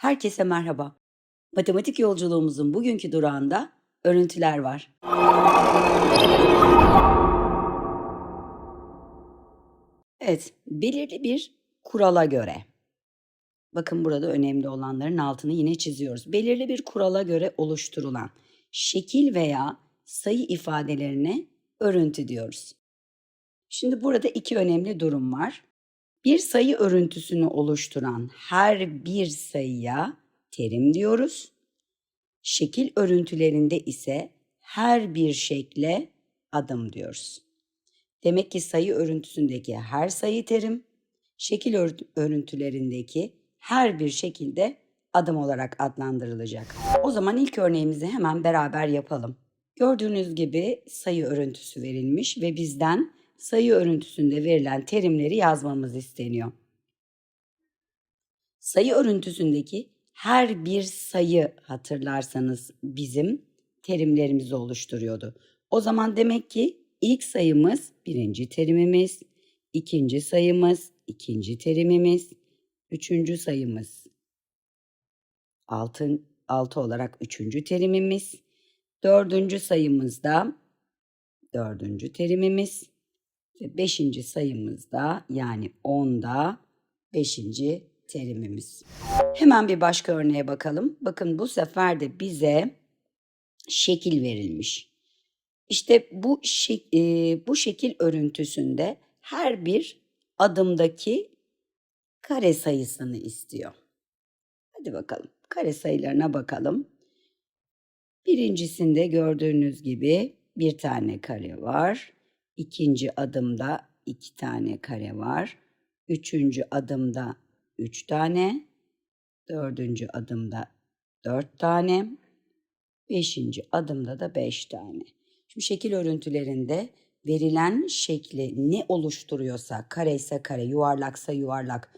Herkese merhaba. Matematik yolculuğumuzun bugünkü durağında örüntüler var. Evet, belirli bir kurala göre. Bakın burada önemli olanların altını yine çiziyoruz. Belirli bir kurala göre oluşturulan şekil veya sayı ifadelerine örüntü diyoruz. Şimdi burada iki önemli durum var. Bir sayı örüntüsünü oluşturan her bir sayıya terim diyoruz. Şekil örüntülerinde ise her bir şekle adım diyoruz. Demek ki sayı örüntüsündeki her sayı terim, şekil ör- örüntülerindeki her bir şekilde adım olarak adlandırılacak. O zaman ilk örneğimizi hemen beraber yapalım. Gördüğünüz gibi sayı örüntüsü verilmiş ve bizden sayı örüntüsünde verilen terimleri yazmamız isteniyor. Sayı örüntüsündeki her bir sayı hatırlarsanız bizim terimlerimizi oluşturuyordu. O zaman demek ki ilk sayımız birinci terimimiz, ikinci sayımız ikinci terimimiz, üçüncü sayımız altı, altı olarak üçüncü terimimiz, dördüncü sayımızda dördüncü terimimiz ve beşinci sayımızda yani onda beşinci terimimiz. Hemen bir başka örneğe bakalım. Bakın bu sefer de bize şekil verilmiş. İşte bu şek- e, bu şekil örüntüsünde her bir adımdaki kare sayısını istiyor. Hadi bakalım. Kare sayılarına bakalım. Birincisinde gördüğünüz gibi bir tane kare var. İkinci adımda iki tane kare var. Üçüncü adımda üç tane. Dördüncü adımda dört tane. Beşinci adımda da beş tane. Şimdi şekil örüntülerinde verilen şekli ne oluşturuyorsa, kare ise kare, yuvarlaksa yuvarlak,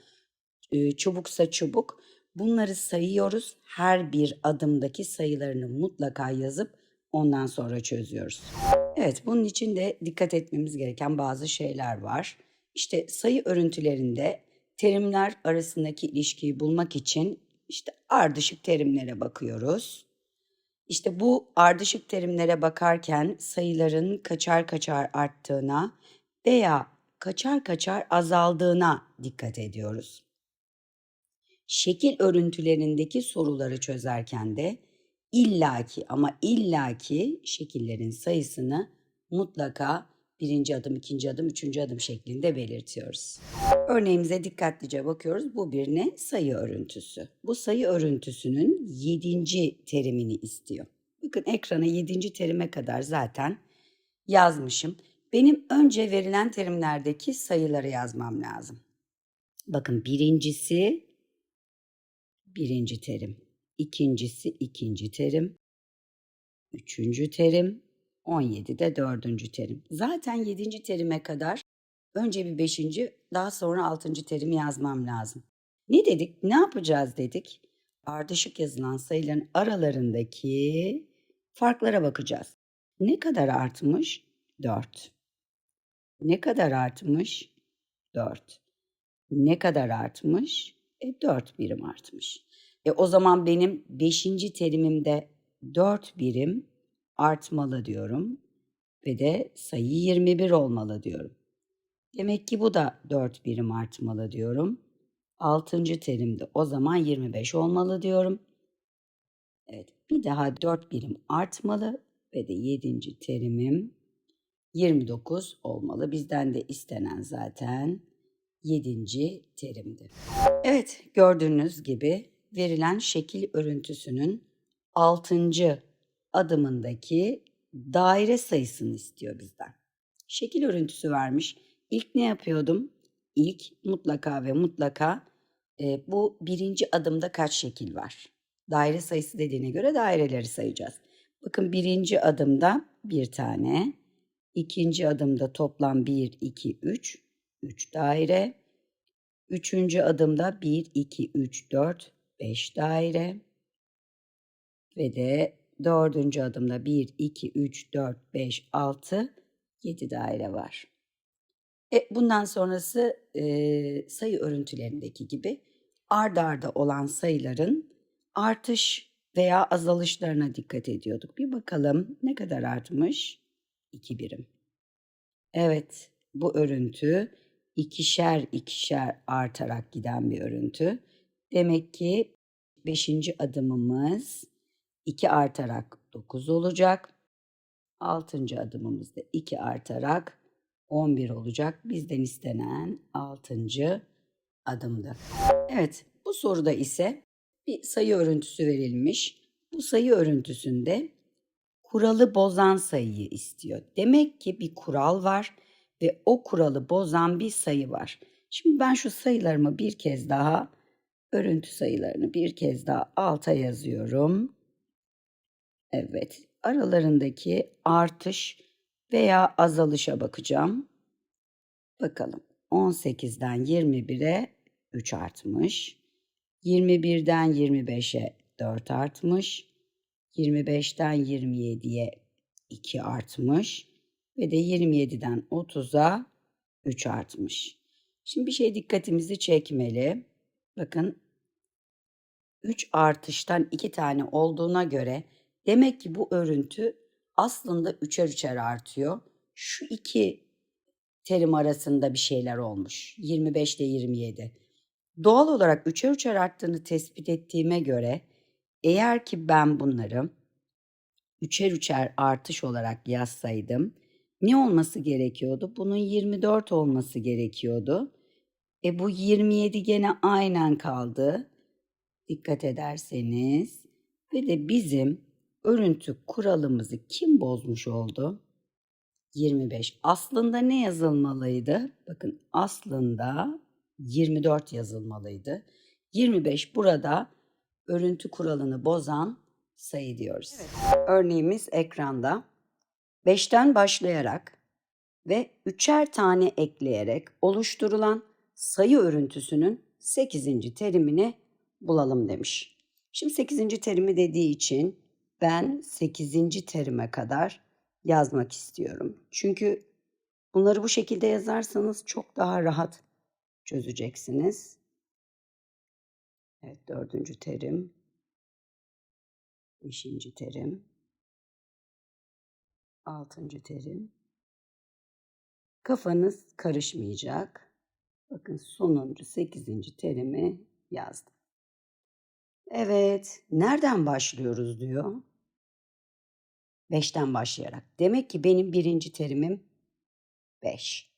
e, çubuksa çubuk, bunları sayıyoruz. Her bir adımdaki sayılarını mutlaka yazıp ondan sonra çözüyoruz. Evet, bunun için de dikkat etmemiz gereken bazı şeyler var. İşte sayı örüntülerinde terimler arasındaki ilişkiyi bulmak için işte ardışık terimlere bakıyoruz. İşte bu ardışık terimlere bakarken sayıların kaçar kaçar arttığına veya kaçar kaçar azaldığına dikkat ediyoruz. Şekil örüntülerindeki soruları çözerken de illaki ama illaki şekillerin sayısını mutlaka birinci adım, ikinci adım, üçüncü adım şeklinde belirtiyoruz. Örneğimize dikkatlice bakıyoruz. Bu bir ne? Sayı örüntüsü. Bu sayı örüntüsünün yedinci terimini istiyor. Bakın ekrana yedinci terime kadar zaten yazmışım. Benim önce verilen terimlerdeki sayıları yazmam lazım. Bakın birincisi birinci terim. İkincisi ikinci terim. Üçüncü terim. 17 de dördüncü terim. Zaten yedinci terime kadar önce bir beşinci daha sonra altıncı terimi yazmam lazım. Ne dedik? Ne yapacağız dedik? Ardışık yazılan sayıların aralarındaki farklara bakacağız. Ne kadar artmış? 4. Ne kadar artmış? 4. Ne kadar artmış? E 4 birim artmış. E o zaman benim 5. terimimde 4 birim artmalı diyorum ve de sayı 21 olmalı diyorum. Demek ki bu da 4 birim artmalı diyorum. 6. terimde o zaman 25 olmalı diyorum. Evet, bir daha 4 birim artmalı ve de 7. terimim 29 olmalı. Bizden de istenen zaten 7. terimdi. Evet, gördüğünüz gibi verilen şekil örüntüsünün 6. adımındaki daire sayısını istiyor bizden. Şekil örüntüsü vermiş. İlk ne yapıyordum? İlk mutlaka ve mutlaka e, bu birinci adımda kaç şekil var? Daire sayısı dediğine göre daireleri sayacağız. Bakın birinci adımda bir tane, ikinci adımda toplam 1, 2, 3, 3 daire. Üçüncü adımda 1, 2, 3, 4, 5 daire. Ve de dördüncü adımda 1, 2, 3, 4, 5, 6, 7 daire var. E, bundan sonrası e, sayı örüntülerindeki gibi ard arda olan sayıların artış veya azalışlarına dikkat ediyorduk. Bir bakalım ne kadar artmış? 2 birim. Evet, bu örüntü ikişer ikişer artarak giden bir örüntü. Demek ki 5. adımımız 2 artarak 9 olacak. 6. adımımız da 2 artarak 11 olacak. Bizden istenen 6. adımdı. Evet, bu soruda ise bir sayı örüntüsü verilmiş. Bu sayı örüntüsünde kuralı bozan sayıyı istiyor. Demek ki bir kural var ve o kuralı bozan bir sayı var. Şimdi ben şu sayılarımı bir kez daha örüntü sayılarını bir kez daha alta yazıyorum. Evet, aralarındaki artış veya azalışa bakacağım. Bakalım. 18'den 21'e 3 artmış. 21'den 25'e 4 artmış. 25'ten 27'ye 2 artmış ve de 27'den 30'a 3 artmış. Şimdi bir şey dikkatimizi çekmeli. Bakın 3 artıştan 2 tane olduğuna göre demek ki bu örüntü aslında üçer üçer artıyor. Şu iki terim arasında bir şeyler olmuş. 25 ile 27. Doğal olarak üçer üçer arttığını tespit ettiğime göre eğer ki ben bunları üçer üçer artış olarak yazsaydım ne olması gerekiyordu? Bunun 24 olması gerekiyordu. E bu 27 gene aynen kaldı. Dikkat ederseniz ve de bizim örüntü kuralımızı kim bozmuş oldu? 25. Aslında ne yazılmalıydı? Bakın aslında 24 yazılmalıydı. 25 burada örüntü kuralını bozan sayı diyoruz. Evet. Örneğimiz ekranda. 5'ten başlayarak ve üçer tane ekleyerek oluşturulan sayı örüntüsünün 8. terimini bulalım demiş. Şimdi 8. terimi dediği için ben 8. terime kadar yazmak istiyorum. Çünkü bunları bu şekilde yazarsanız çok daha rahat çözeceksiniz. Evet dördüncü terim. Beşinci terim. Altıncı terim. Kafanız karışmayacak. Bakın sonuncu sekizinci terimi yazdım. Evet, nereden başlıyoruz diyor. Beşten başlayarak. Demek ki benim birinci terimim beş.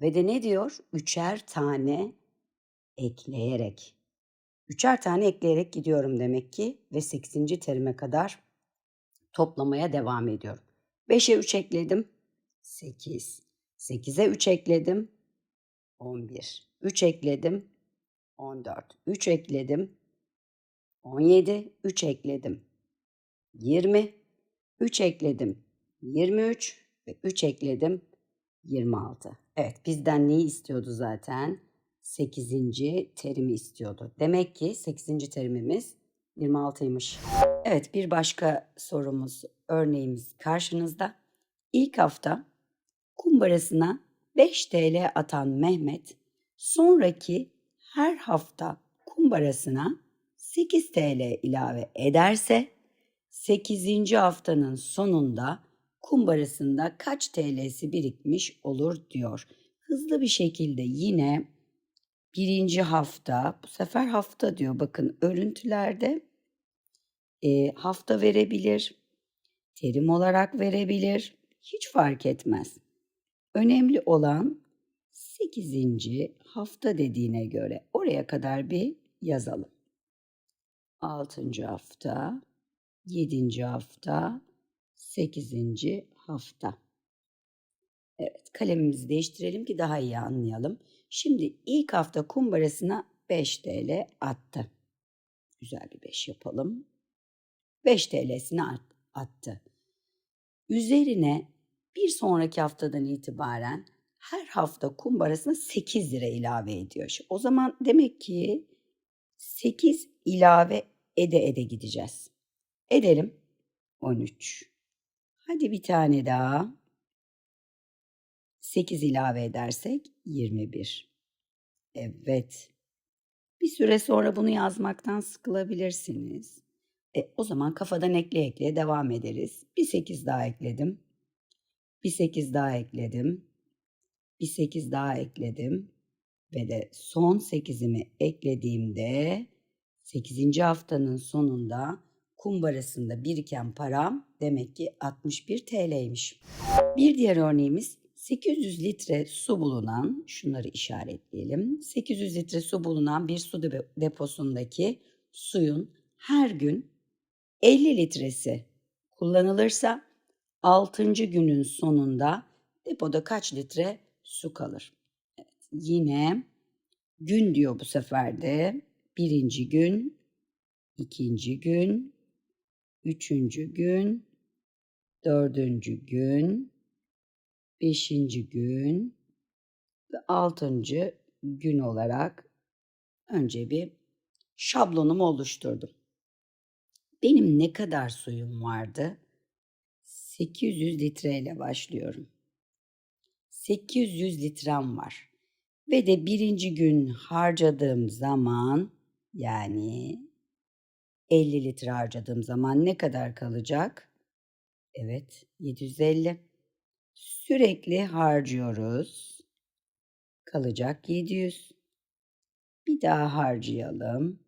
Ve de ne diyor? Üçer tane ekleyerek. Üçer tane ekleyerek gidiyorum demek ki ve 8. terime kadar toplamaya devam ediyorum. 5'e 3 ekledim. 8. 8'e 3 ekledim. 11. 3 ekledim. 14. 3 ekledim. 17. 3 ekledim. 20. 3 ekledim. 23 ve 3 ekledim. 26. Evet bizden neyi istiyordu zaten? 8. terimi istiyordu. Demek ki 8. terimimiz 26'ymış. Evet bir başka sorumuz, örneğimiz karşınızda. İlk hafta kumbarasına 5 TL atan Mehmet sonraki her hafta kumbarasına 8 TL ilave ederse 8. haftanın sonunda kumbarasında kaç TL'si birikmiş olur diyor. Hızlı bir şekilde yine birinci hafta, bu sefer hafta diyor. Bakın örüntülerde e, hafta verebilir, terim olarak verebilir. Hiç fark etmez. Önemli olan 8. hafta dediğine göre oraya kadar bir yazalım. 6. hafta, 7. hafta, 8. hafta. Evet, kalemimizi değiştirelim ki daha iyi anlayalım. Şimdi ilk hafta kumbarasına 5 TL attı. Güzel bir 5 yapalım. 5 TL'sini attı. Üzerine bir sonraki haftadan itibaren her hafta kumbarasına 8 lira ilave ediyor. O zaman demek ki 8 ilave ede ede gideceğiz. Edelim. 13. Hadi bir tane daha. 8 ilave edersek 21. Evet. Bir süre sonra bunu yazmaktan sıkılabilirsiniz. E, o zaman kafadan ekle ekleye devam ederiz. Bir 8 daha ekledim. Bir 8 daha ekledim. Bir 8 daha ekledim. Ve de son 8'imi eklediğimde 8. haftanın sonunda kumbarasında biriken param demek ki 61 TL'ymiş. Bir diğer örneğimiz 800 litre su bulunan, şunları işaretleyelim. 800 litre su bulunan bir su depo- deposundaki suyun her gün 50 litresi kullanılırsa 6. günün sonunda depoda kaç litre su kalır? Yine gün diyor bu sefer de. Birinci gün, ikinci gün, üçüncü gün, dördüncü gün, beşinci gün ve altıncı gün olarak önce bir şablonumu oluşturdum. Benim ne kadar suyum vardı? 800 litreyle başlıyorum. 800 litrem var. Ve de birinci gün harcadığım zaman yani 50 litre harcadığım zaman ne kadar kalacak? Evet 750. Sürekli harcıyoruz. Kalacak 700. Bir daha harcayalım.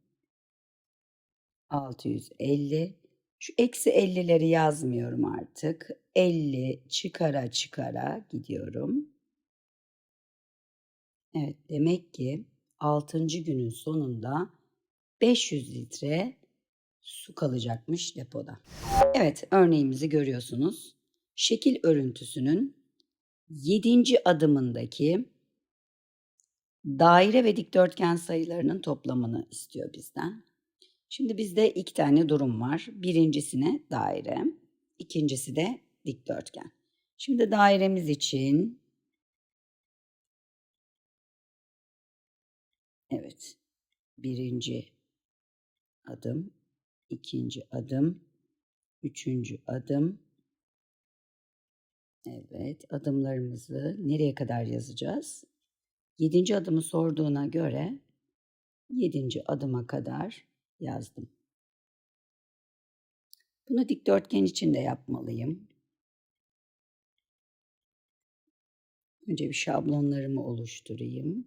650. Şu eksi 50'leri yazmıyorum artık. 50 çıkara çıkara gidiyorum. Evet demek ki 6. günün sonunda 500 litre su kalacakmış depoda. Evet örneğimizi görüyorsunuz. Şekil örüntüsünün 7. adımındaki daire ve dikdörtgen sayılarının toplamını istiyor bizden. Şimdi bizde iki tane durum var. Birincisine daire, ikincisi de dikdörtgen. Şimdi dairemiz için evet birinci adım, ikinci adım, üçüncü adım. Evet adımlarımızı nereye kadar yazacağız? Yedinci adımı sorduğuna göre yedinci adıma kadar yazdım. Bunu dikdörtgen için de yapmalıyım. Önce bir şablonlarımı oluşturayım.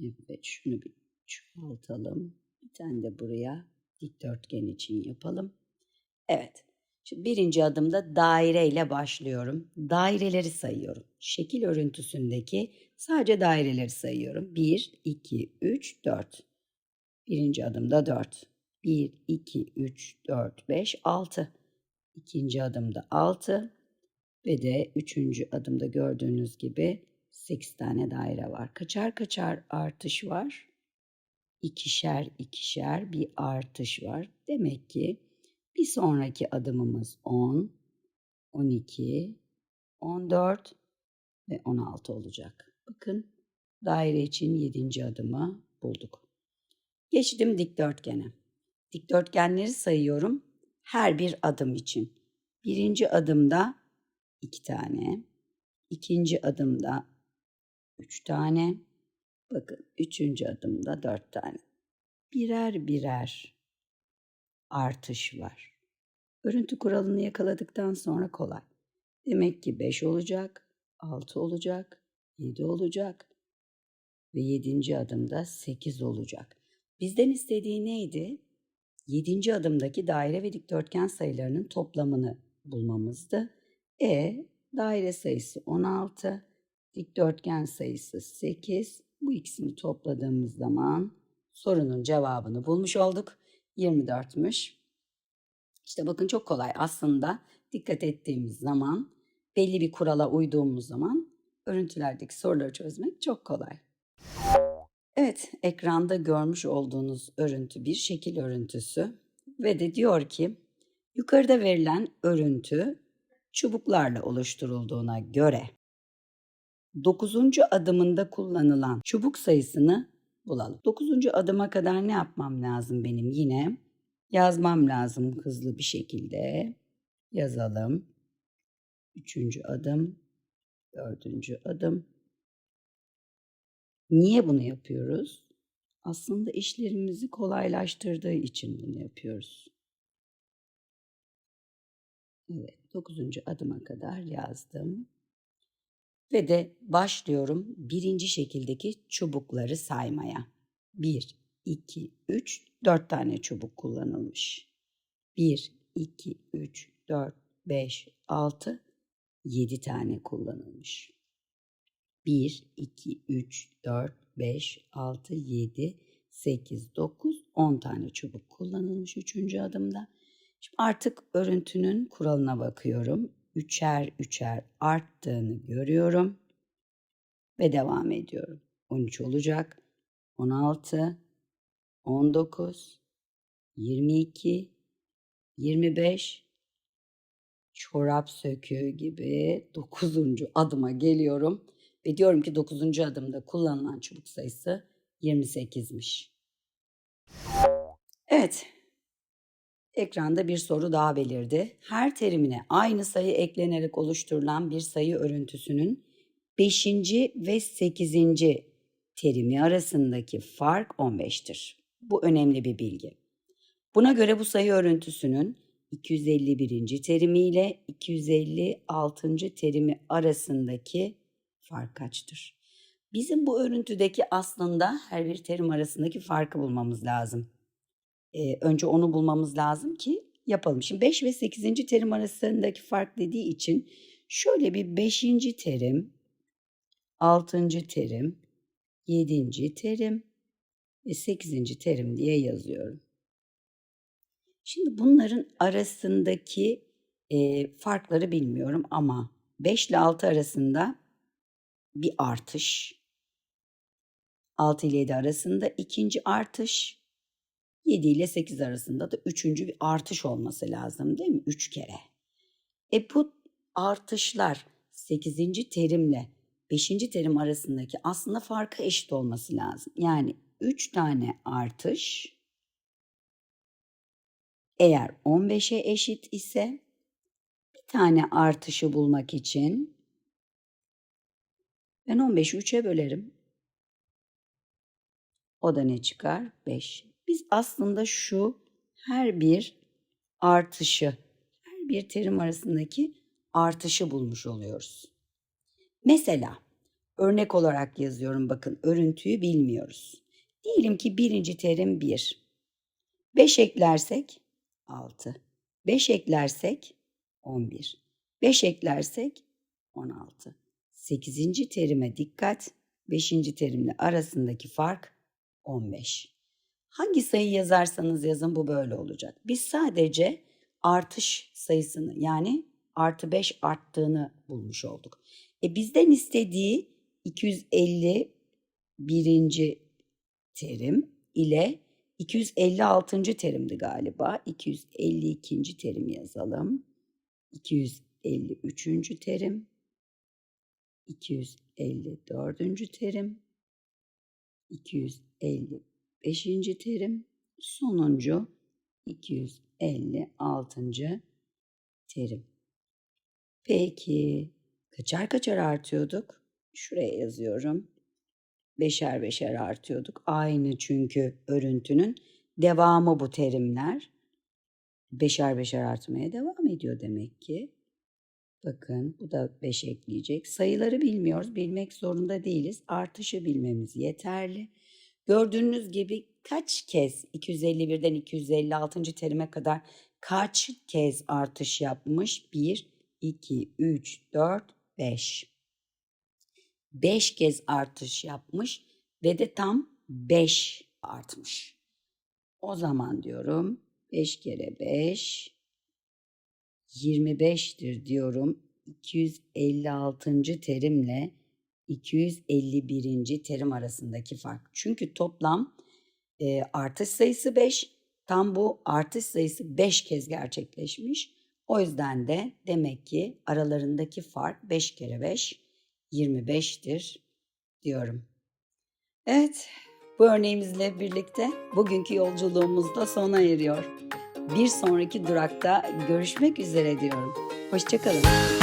Evet, şunu bir çoğaltalım. Bir tane de buraya dikdörtgen için yapalım. Evet. Şimdi birinci adımda daire ile başlıyorum. Daireleri sayıyorum. Şekil örüntüsündeki sadece daireleri sayıyorum. 1, 2, 3, 4. Birinci adımda 4. 1, 2, 3, 4, 5, 6. İkinci adımda 6. Ve de üçüncü adımda gördüğünüz gibi 8 tane daire var. Kaçar kaçar artış var? İkişer ikişer bir artış var. Demek ki bir sonraki adımımız 10, 12, 14 ve 16 olacak. Bakın daire için 7. adımı bulduk. Geçtim dikdörtgene. Dikdörtgenleri sayıyorum her bir adım için. Birinci adımda iki tane, ikinci adımda üç tane, bakın üçüncü adımda dört tane. Birer birer artış var. Örüntü kuralını yakaladıktan sonra kolay. Demek ki 5 olacak, 6 olacak, 7 olacak ve 7. adımda 8 olacak. Bizden istediği neydi? 7. adımdaki daire ve dikdörtgen sayılarının toplamını bulmamızdı. E daire sayısı 16, dikdörtgen sayısı 8. Bu ikisini topladığımız zaman sorunun cevabını bulmuş olduk. 24'müş. İşte bakın çok kolay aslında dikkat ettiğimiz zaman belli bir kurala uyduğumuz zaman örüntülerdeki soruları çözmek çok kolay. Evet, ekranda görmüş olduğunuz örüntü bir şekil örüntüsü ve de diyor ki yukarıda verilen örüntü çubuklarla oluşturulduğuna göre 9. adımında kullanılan çubuk sayısını bulalım. 9. adıma kadar ne yapmam lazım benim yine? Yazmam lazım hızlı bir şekilde. Yazalım. Üçüncü adım, dördüncü adım. Niye bunu yapıyoruz? Aslında işlerimizi kolaylaştırdığı için bunu yapıyoruz. Evet, 9. adıma kadar yazdım. Ve de başlıyorum birinci şekildeki çubukları saymaya. 1, 2, 3, 4 tane çubuk kullanılmış. 1, 2, 3, 4, 5, 6, 7 tane kullanılmış. 1, 2, 3, 4, 5, 6, 7, 8, 9, 10 tane çubuk kullanılmış üçüncü adımda. Şimdi artık örüntünün kuralına bakıyorum. Üçer üçer arttığını görüyorum ve devam ediyorum. 13 olacak. 16, 19, 22, 25, çorap söküğü gibi 9. adıma geliyorum ve diyorum ki 9. adımda kullanılan çubuk sayısı 28'miş. Evet. Ekranda bir soru daha belirdi. Her terimine aynı sayı eklenerek oluşturulan bir sayı örüntüsünün 5. ve 8. terimi arasındaki fark 15'tir. Bu önemli bir bilgi. Buna göre bu sayı örüntüsünün 251. terimi ile 256. terimi arasındaki fark kaçtır? Bizim bu örüntüdeki aslında her bir terim arasındaki farkı bulmamız lazım. Ee, önce onu bulmamız lazım ki yapalım. Şimdi 5 ve 8. terim arasındaki fark dediği için şöyle bir 5. terim, 6. terim, 7. terim ve 8. terim diye yazıyorum. Şimdi bunların arasındaki e, farkları bilmiyorum ama 5 ile 6 arasında bir artış. 6 ile 7 arasında ikinci artış. 7 ile 8 arasında da üçüncü bir artış olması lazım değil mi? 3 kere. E bu artışlar 8. terimle 5. terim arasındaki aslında farkı eşit olması lazım. Yani 3 tane artış eğer 15'e eşit ise bir tane artışı bulmak için ben 15'i 3'e bölerim. O da ne çıkar? 5. Biz aslında şu her bir artışı, her bir terim arasındaki artışı bulmuş oluyoruz. Mesela örnek olarak yazıyorum bakın örüntüyü bilmiyoruz. Diyelim ki birinci terim 1. 5 eklersek 6. 5 eklersek 11. 5 eklersek 16. 8. terime dikkat. 5. terimle arasındaki fark 15. Hangi sayı yazarsanız yazın bu böyle olacak. Biz sadece artış sayısını yani artı 5 arttığını bulmuş olduk. E bizden istediği 250 birinci terim ile 256. terimdi galiba. 252. terim yazalım. 253. terim. 254. terim. 255. terim. Sonuncu 256. terim. Peki kaçar kaçar artıyorduk? Şuraya yazıyorum. Beşer beşer artıyorduk. Aynı çünkü örüntünün devamı bu terimler. Beşer beşer artmaya devam ediyor demek ki. Bakın bu da 5 ekleyecek. Sayıları bilmiyoruz. Bilmek zorunda değiliz. Artışı bilmemiz yeterli. Gördüğünüz gibi kaç kez 251'den 256. terime kadar kaç kez artış yapmış? 1, 2, 3, 4, 5. 5 kez artış yapmış ve de tam 5 artmış. O zaman diyorum 5 kere 5 25'tir diyorum. 256. terimle 251. terim arasındaki fark. Çünkü toplam e, artış sayısı 5. Tam bu artış sayısı 5 kez gerçekleşmiş. O yüzden de demek ki aralarındaki fark 5 kere 5 25'tir diyorum. Evet, bu örneğimizle birlikte bugünkü yolculuğumuz da sona eriyor. Bir sonraki durakta görüşmek üzere diyorum. Hoşçakalın.